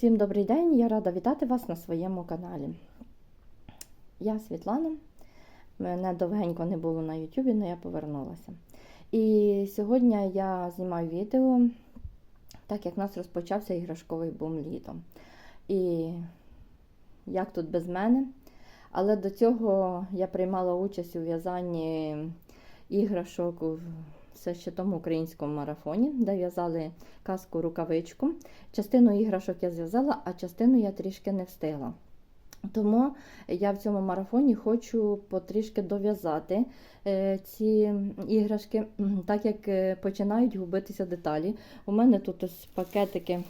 Всім добрий день! Я рада вітати вас на своєму каналі. Я Світлана. Мене довгенько не було на Ютубі, але я повернулася. І сьогодні я знімаю відео, так як в нас розпочався іграшковий бум літом. І як тут без мене. Але до цього я приймала участь у в'язанні іграшок все ще тому українському марафоні, де в'язали казку рукавичку. Частину іграшок я зв'язала, а частину я трішки не встигла. Тому я в цьому марафоні хочу потрішки дов'язати е, ці іграшки, так як е, починають губитися деталі. У мене тут ось пакетики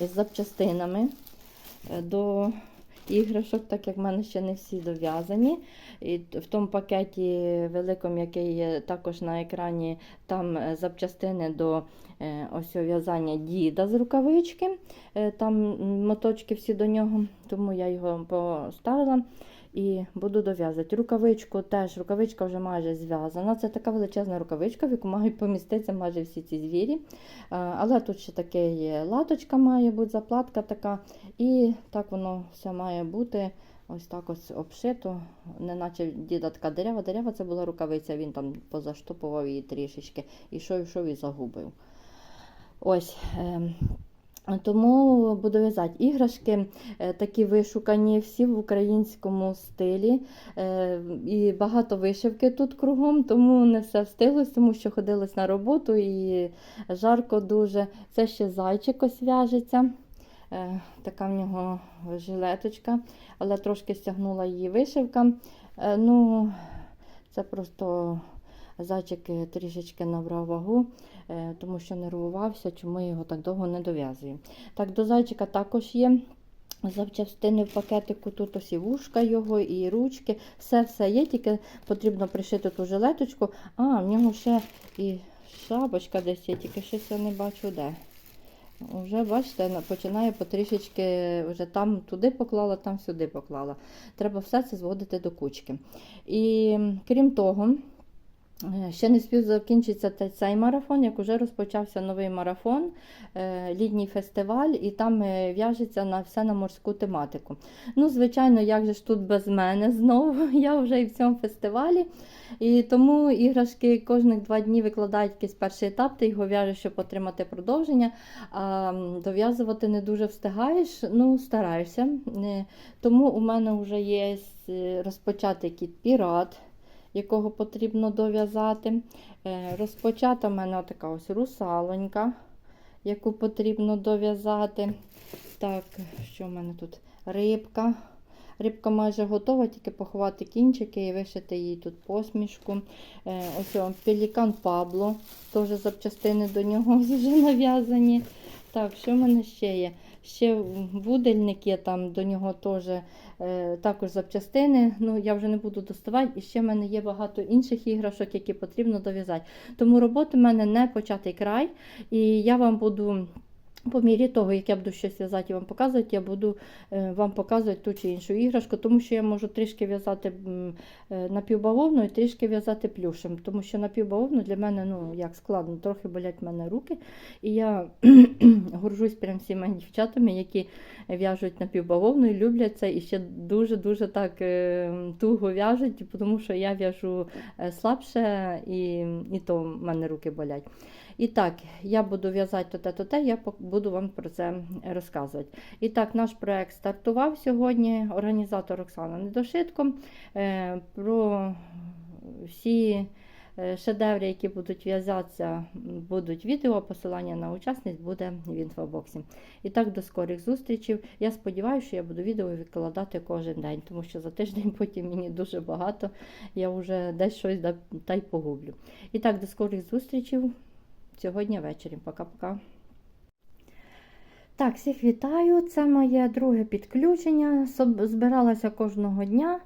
із запчастинами е, до іграшок, так як в мене ще не всі дов'язані. І в тому пакеті великому, який є також на екрані, там е, запчастини до е, ось в'язання діда з рукавички. Е, Там моточки всі до нього, тому я його поставила і буду дов'язати. Рукавичку теж, рукавичка вже майже зв'язана. Це така величезна рукавичка, в яку мають поміститися майже всі ці звірі. Е, Але тут ще таке є латочка, має бути заплатка така. І так воно все має бути. Ось так ось обшито, неначе діда така дерева. Дерева це була рукавиця, він там позаштопував її трішечки. І йшов, йшов і загубив. Ось. Тому буду в'язати іграшки, е, такі вишукані, всі в українському стилі. Е, І багато вишивки тут кругом, тому не все встиглось, тому що ходилось на роботу і жарко дуже. Це ще зайчик ось в'яжеться. Е, Така в нього жилеточка, але трошки стягнула її вишивка. Ну, це просто зайчик е, трішечки набрав вагу, е, тому що нервувався, чому його так довго не дов'язую. Так, до зайчика також є. Запчастини в пакетику, тут ось і вушка його, і ручки, все-все є, тільки потрібно пришити ту жилеточку. А, в нього ще і шапочка десь є, тільки щось я не бачу де. Вже, бачите, починає потрішечки, вже там туди поклала, там сюди поклала. Треба все це зводити до кучки. І крім того, ще не спів закінчиться цей марафон, як вже розпочався новий марафон, е, літній фестиваль, і там е, в'яжеться на все на морську тематику. Ну, звичайно, як же ж тут без мене знову, я вже і в цьому фестивалі. І тому іграшки кожних два дні викладають якийсь перший етап, ти його в'яжеш, щоб отримати продовження. А дов'язувати не дуже встигаєш, ну стараєшся. Е, Тому у мене вже є е, розпочатий кіт пірат, якого потрібно дов'язати. Е, Розпочата в мене така ось русалонька, яку потрібно дов'язати. Так, що в мене тут? Рибка. Рибка майже готова, тільки поховати кінчики і вишити їй тут посмішку. Е, ось пелікан Пабло, теж запчастини до нього вже нав'язані. Так, що в мене ще є? Ще будильник є там, до нього теж е, також запчастини. Ну, я вже не буду доставати. І ще в мене є багато інших іграшок, які потрібно дов'язати. Тому роботи в мене не початий край. І я вам буду. По мірі того, як я буду щось в'язати і вам показувати, я буду е, вам показувати ту чи іншу іграшку, тому що я можу трішки в'язати е, напівбавовну і трішки в'язати плюшем, тому що напівбавовну для мене ну, як складно, трохи болять в мене руки. І я горжусь прям всіма дівчатами, які в'яжуть напівбавовну і люблять це, і ще дуже-дуже так е, туго в'яжуть, тому що я в'яжу слабше і, і то в мене руки болять. І так, я буду в'язати те, то те, я буду вам про це розказувати. І так, наш проект стартував сьогодні. Організатор Оксана Недошитко. Е, Про всі е, шедеври, які будуть в'язатися, будуть відео, посилання на учасниць буде в інфобоксі. І так, до скорих зустрічей. Я сподіваюся, що я буду відео викладати кожен день, тому що за тиждень потім мені дуже багато. Я вже десь щось та й погублю. І так, до скорих зустрічей сьогодні ввечері. Пока-пока. Так, всіх вітаю. Це моє друге підключення. Збиралася кожного дня.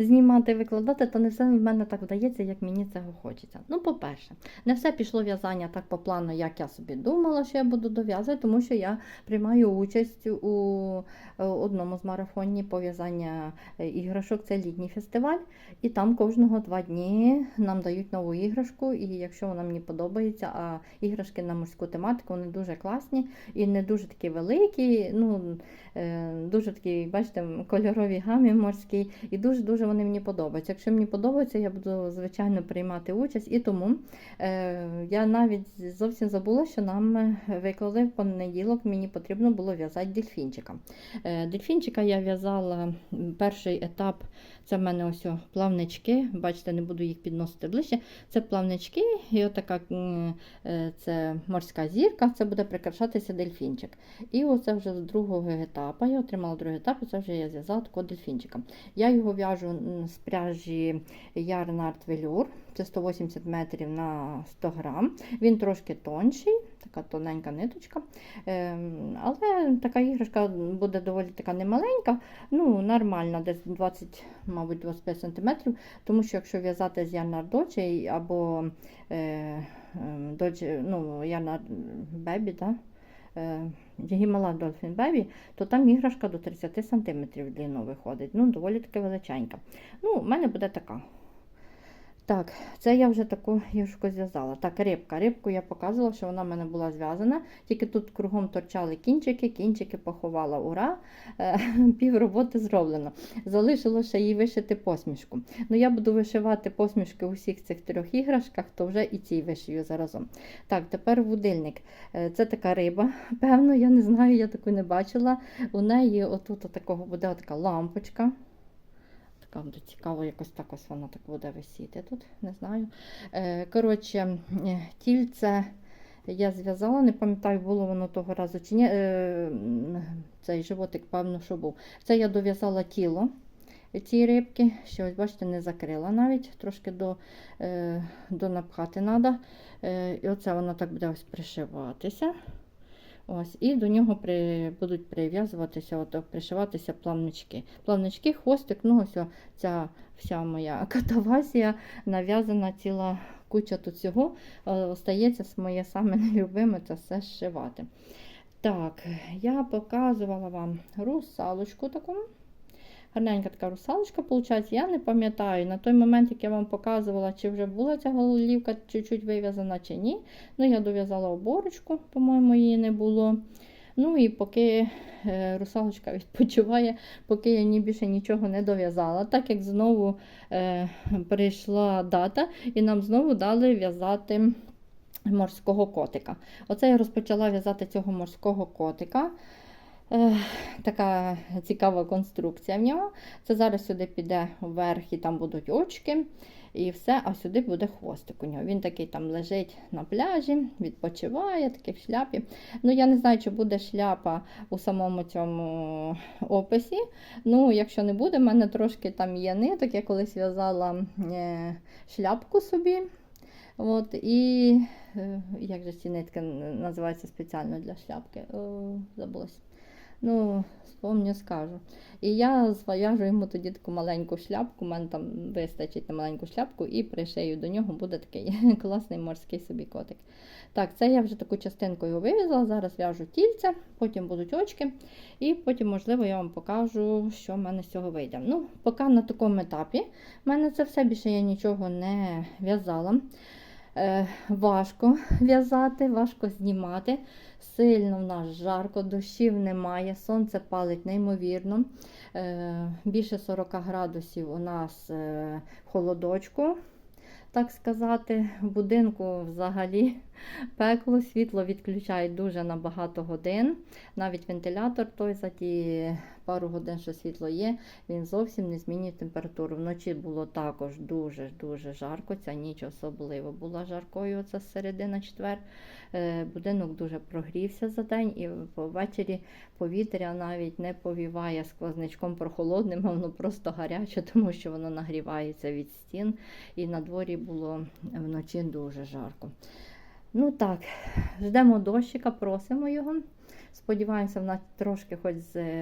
Знімати, викладати, то не все в мене так вдається, як мені цього хочеться. Ну, по-перше, не все пішло в'язання так по плану, як я собі думала, що я буду дов'язувати, тому що я приймаю участь у одному з марафонів по в'язання е, іграшок. Це літній фестиваль, і там кожного два дні нам дають нову іграшку. І якщо вона мені подобається, а іграшки на морську тематику вони дуже класні і не дуже такі великі. ну, е, Дуже такі, бачите, кольорові гамі морські, і дуже-дуже вони мені подобаються. Якщо мені подобається, я буду звичайно приймати участь. І тому е, я навіть зовсім забула, що нам виклали в понеділок, мені потрібно було в'язати дельфінчика. Е, дельфінчика я в'язала перший етап. Це в мене ось плавнички. Бачите, не буду їх підносити ближче. Це плавнички, і отака е, це морська зірка, це буде прикрашатися дельфінчик. І оце вже з другого етапу. Я отримала другий етап, це вже я зв'язала такого дельфінчика. Я його в'яжу з пряжі Ярнард Velour. Це 180 метрів на 100 грам. Він трошки тонший, така тоненька ниточка. Ем, але така іграшка буде доволі така немаленька, ну нормальна, десь 20, мабуть, 25 см. Тому що якщо в'язати з Ярнард Дочі або е, е, ну, Ярнард Бебі, да? е, Гімала Dolphin Baby, то там іграшка до 30 см длину виходить. Ну, доволі таки величенька. Ну, у мене буде така. Так, це я вже таку іграшку зв'язала. Так, рибка. Рибку я показувала, що вона в мене була зв'язана. Тільки тут кругом торчали кінчики, кінчики поховала. Ура! Е, Пів роботи зроблено. Залишилося ще їй вишити посмішку. Ну, я буду вишивати посмішки у всіх цих трьох іграшках, то вже і цій вишию заразом. Так, тепер будильник. Е, Це така риба. Певно, я не знаю, я таку не бачила. У неї отут такого буде така лампочка. Буде цікаво, якось так ось вона так буде висіти тут, не знаю. Е, коротше, е, тільце я зв'язала, не пам'ятаю, було воно того разу чи ні. Е, цей животик, певно, що був. Це я дов'язала тіло цієї рибки. Ще ось, бачите, не закрила навіть, трошки до, до напхати треба. І оце воно так буде ось пришиватися. Ось, і до нього при, будуть прив'язуватися, от, пришиватися плавнички. Плавнички, хвостик, ну ось ця вся моя катавасія нав'язана ціла куча тут всього. Е, Остається моє саме нелюбиме це все зшивати. Так, я показувала вам русалочку таку. Гарненька така русалочка, виходить. Я не пам'ятаю на той момент, як я вам показувала, чи вже була ця голівка чуть-чуть вив'язана, чи ні. Ну, я дов'язала оборочку, по-моєму, її не було. Ну і поки е, русалочка відпочиває, поки я ні більше нічого не дов'язала, так як знову е, прийшла дата, і нам знову дали в'язати морського котика. Оце я розпочала в'язати цього морського котика. Така цікава конструкція в нього. Це зараз сюди піде вверх і там будуть очки. І все, а сюди буде хвостик у нього. Він такий там лежить на пляжі, відпочиває, такий в шляпі. Ну, я не знаю, чи буде шляпа у самому цьому описі. Ну, якщо не буде, в мене трошки там є ниток. Я колись в'язала е, шляпку собі. От, і е, як же ці нитки називаються спеціально для шляпки? Забулась. Ну, спомню, скажу. І я зв'яжу йому тоді таку маленьку шляпку, у мене там вистачить на маленьку шляпку, і пришию до нього буде такий класний морський собі котик. Так, це я вже таку частинку його вивізла. Зараз в'яжу тільця, потім будуть очки, і потім, можливо, я вам покажу, що в мене з цього вийде. Ну, поки на такому етапі в мене це все більше я нічого не в'язала. Е, важко в'язати, важко знімати. Сильно в нас жарко, дощів немає, сонце палить неймовірно. Е, більше 40 градусів у нас е, холодочку, так сказати. В будинку взагалі пекло, світло відключають дуже на багато годин. Навіть вентилятор той за ті пару годин, що світло є, він зовсім не змінює температуру. Вночі було також дуже-дуже жарко. Ця ніч особливо була жаркою. Це середина четвер. Е, Будинок дуже прогрівся за день, і ввечері повітря навіть не повіває сквознячком прохолодним, а воно просто гаряче, тому що воно нагрівається від стін. І на дворі було вночі дуже жарко. Ну так, ждемо дощика, просимо його. Сподіваємося, в нас трошки хоч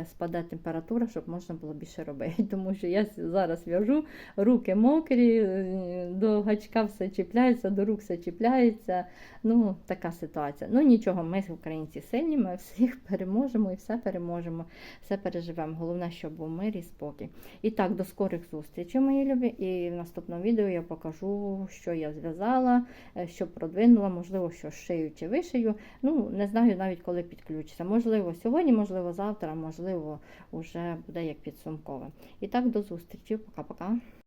спаде температура, щоб можна було більше робити. Тому що я зараз в'яжу, руки мокрі, е, до гачка все чіпляється, до рук все чіпляється. Ну, така ситуація. Ну нічого, ми українці сильні, ми всіх переможемо і все переможемо, все переживемо. Головне, щоб був мир і спокій. І так, до скорих зустрічей, мої любі. І в наступному відео я покажу, що я зв'язала, е, що продвинула, можливо, що шию чи вишию. Ну, не знаю навіть коли підключиться. Можливо, сьогодні, можливо, завтра, можливо, вже буде як підсумкове. І так, до зустрічі. Пока-пока.